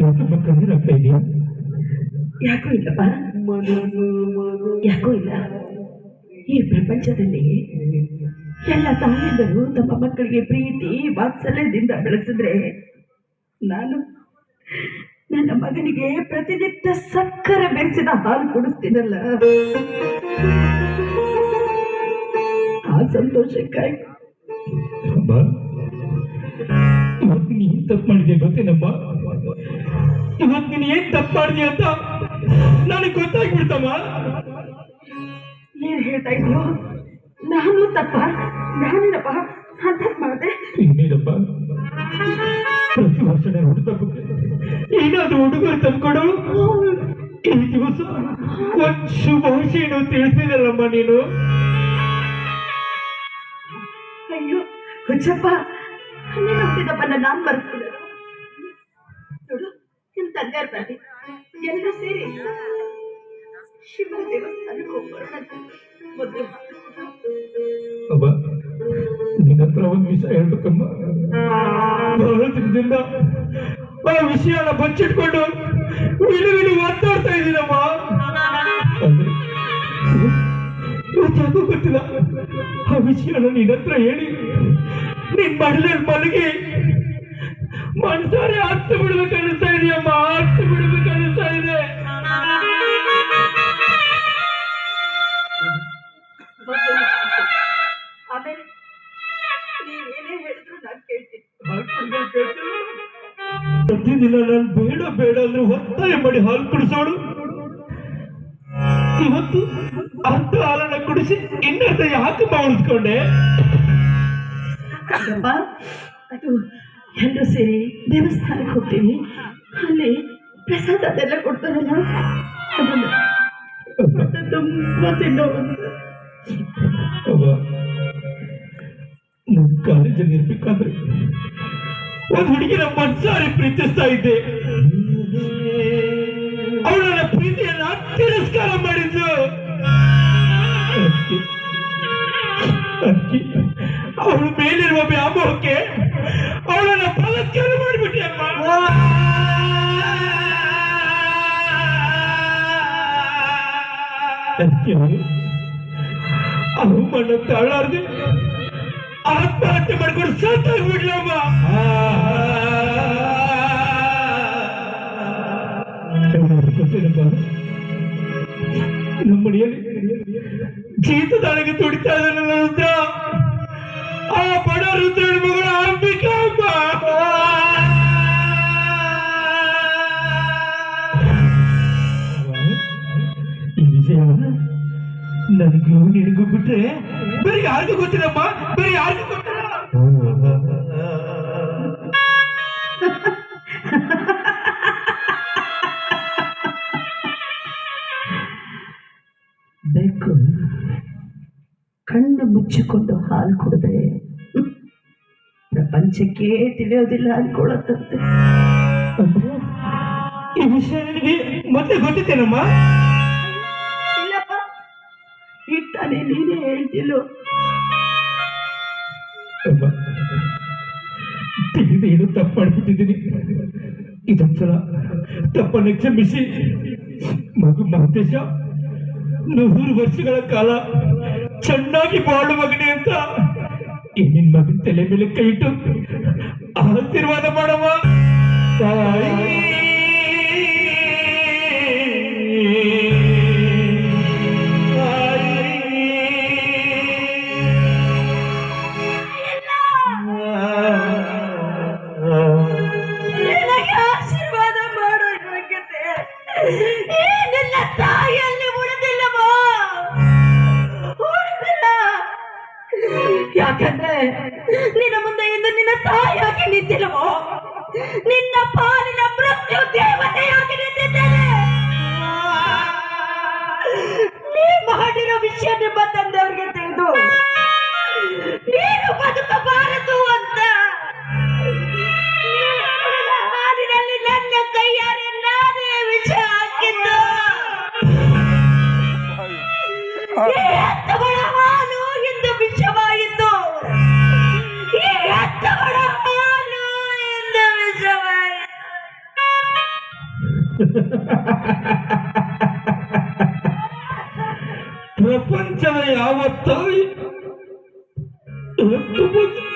ಯಾಕಮ್ಮ ಕಣ್ಣೀರಾಗ್ತಾ ಇದೆಯಾ? ಯಾಕೋ ಇಲ್ಲಪ್ಪ. ಯಾಕೋ ಇಲ್ಲ. ಈ ಪ್ರಪಂಚದಲ್ಲಿ ಎಲ್ಲ ತಾಯಂದರು ತಮ್ಮ ಮಕ್ಕಳಿಗೆ ಪ್ರೀತಿ, ವಾತ್ಸಲ್ಯದಿಂದ ಬೆಳೆಸಿದ್ರೆ ನಾನು ನನ್ನ ಮಗನಿಗೆ ಪ್ರತಿನಿತ್ಯ ಸಕ್ಕರೆ ಬೆರೆಸಿದ ಹಾಲು ಕುಡಿಸ್ತೀನಲ್ಲ. ಆ ಸಂತೋಷಕ್ಕಾಗಿ. ತಪ್ಪು ಮಾಡಿದೆ ಗೊತ್ತೇನಮ್ಮ ಇವತ್ತು ನೀನು ಏನ್ ತಪ್ಪು ಮಾಡಿದೆ ಅಂತ ನನಗೆ ಗೊತ್ತಾಗ್ಬಿಡ್ತಮ್ಮ. ಏನ್ ಹೇಳ್ತಾ ಇದೀಯೋ? ನಾನು ತಪ್ಪ? ನಾನೇನಪ್ಪ? ಅಂತ ಮಾಡಿದೆ? ಇನ್ನೇನಪ್ಪ? ಪ್ರತಿ ವರ್ಷ ನಾನು ಹುಡುತಪ್ಪಕ್ಕೆ ಏನಾದ್ರು ಹುಡುಗರು ತಂದ್ಕೊಡು ಈ ದಿವಸ ಒಂದ್ ಶುಭಾಶಯನು ತಿಳಿಸಿದಲ್ಲಮ್ಮ ನೀನು? ಅಯ್ಯೋ ಹುಚ್ಚಪ್ಪ. ನೀನು ಮರೆಸ್ತೀನಿ ನೋಡು, ನಿಮ್ ಸೇರಿ ಶಿವನ ದೇವಸ್ಥಾನಕ್ಕೆ ಒಂದು ವಿಷಯ ಆ ವಿಷಯನ ಬಚ್ಚಿಟ್ಕೊಂಡು ವಿಲು ವಿಲು ಮಾತಾಡ್ತಾ ಇದ್ದೀನಮ್ಮ ಗೊತ್ತಿಲ್ಲ. ಆ ವಿಷಯನ ನಿನ್ನ ಹತ್ರ ಹೇಳಿ ನಿನ್ ಮಡಲಲ್ಲಿ ಮಲಗಿ. ಮನ್ಸಾರೆ ಹತ್ತು ಬಿಡ್ಬೇಕು ಅನಿಸ್ತಾ ಇದೆಯಮ್ಮ ಹತ್ತು ಬಿಡ್ಬೇಕು ಅನಿಸ್ತಾ ಇದೆ. ಆಮೇಲೆ ನೀವೇನೇ ಹೇಳಿದ್ರು ನಾನು ಕೇಳ್ತೀನಿ. ಪ್ರತಿದಿನ ನಾನು ಬೇಡ ಬೇಡ ಅಂದ್ರೆ ಒತ್ತಾಯ ಮಾಡಿ ಹಾಲು ಕುಡಿಸೋಳು ಇವತ್ತು ಅರ್ಧ ಹಾಲನ್ನ ಕುಡಿಸಿ ಇನ್ನರ್ಧ ಯಾಕೆ ಉಳಿಸ್ಕೊಂಡೆ ಅಪ್ಪ ಅದು ಎಲ್ಲರೂ ಸೇರಿ ದೇವಸ್ಥಾನಕ್ಕೆ ಹೋಗ್ತೀವಿ ಅಲ್ಲಿ ಪ್ರಸಾದ ಅದೆಲ್ಲ ಕೊಡ್ತಾರಲ್ಲ? ಅದನ್ನ ತುಂಬ ತಿನ್ನೋವಂತ ಅವ್ವ, ನನ್ ಕಾಲೇಜಲ್ಲಿ ಇರ್ಬೇಕಾದ್ರೆ ಒಂದು ಹುಡುಗಿನ ಮನ್ಸಾರಿ ಪ್ರೀತಿಸ್ತಾ ಇದ್ದೆ. ಅದಕ್ಕೆ ಅವಳು ಅವಮಾನ ತಾಳಾರ್ದೆ ಆತ್ಮಹತ್ಯೆ ಮಾಡ್ಕೊಂಡು ಸತ್ತಾಗ್ಬಿಡ್ಲಮ್ಮ ಗೊತ್ತೇನಪ್ಪ ನಮ್ಮ ಮನೆಯಲ್ಲಿ ಜೀತದೊಳಗೆ ತುಡಿತಾ ಇದ್ದಾನೆ. ವಿಷಯ ನನಗೂ ನಿನಗೂ ಬಿಟ್ರೆ ಬೇರೆ ಯಾರಿಗೂ ಗೊತ್ತಿಲ್ಲಪ್ಪ ಬೇರೆ ಯಾರಿಗೂ ಗೊತ್ತಿಲ್ಲ. ಬೆಕ್ಕು ಕಣ್ಣು ಮುಚ್ಚಿಕೊಂಡು ಹಾಲು ಕುಡಿದ್ರೆ ಪ್ರಪಂಚಕ್ಕೆ ತಿಳಿಯೋದಿಲ್ಲ ಅನ್ಕೊಳತ್ತಂತೆ ಅಂದ್ರೆ ಈ ವಿಷಯ ನಿನಗೆ ಮತ್ತೆ ಗೊತ್ತಿತ್ತೇನಮ್ಮ? ಇಟ್ಟಾನೆ ನೀನೇ ಹೇಳ್ತಿಲ್ಲೋ. ತಿಳಿದೇನು ತಪ್ಪು ಮಾಡ್ಬಿಟ್ಟಿದ್ದೀನಿ ಇದೊಂದ್ಸಲ ತಪ್ಪನ್ನು ಕ್ಷಮಿಸಿ. ಮಗು ಮಹದೇಶ ನೂರು ವರ್ಷಗಳ ಕಾಲ ಚೆನ್ನಾಗಿ ಬಾಳು ಮಗನೇ ಅಂತ. ಈ ನಿನ್ ಮಗನ ತಲೆ ಮೇಲೆ ಕೈ ಇಟ್ಟು ಆಶೀರ್ವಾದ ಮಾಡಮ್ಮ. ಯಾಕಂದ್ರೆ ನಿನ್ನ ಮುಂದೆ ಇಂದು ನಿನ್ನ ತಾಯಿಯಾಗಿ ನಿಂತಿಲ್ಲವೋ? ನಿನ್ನ ಪಾಲಿನ ಮೃತ್ಯು ದೇವತೆಯಾಗಿ प्रपंच यू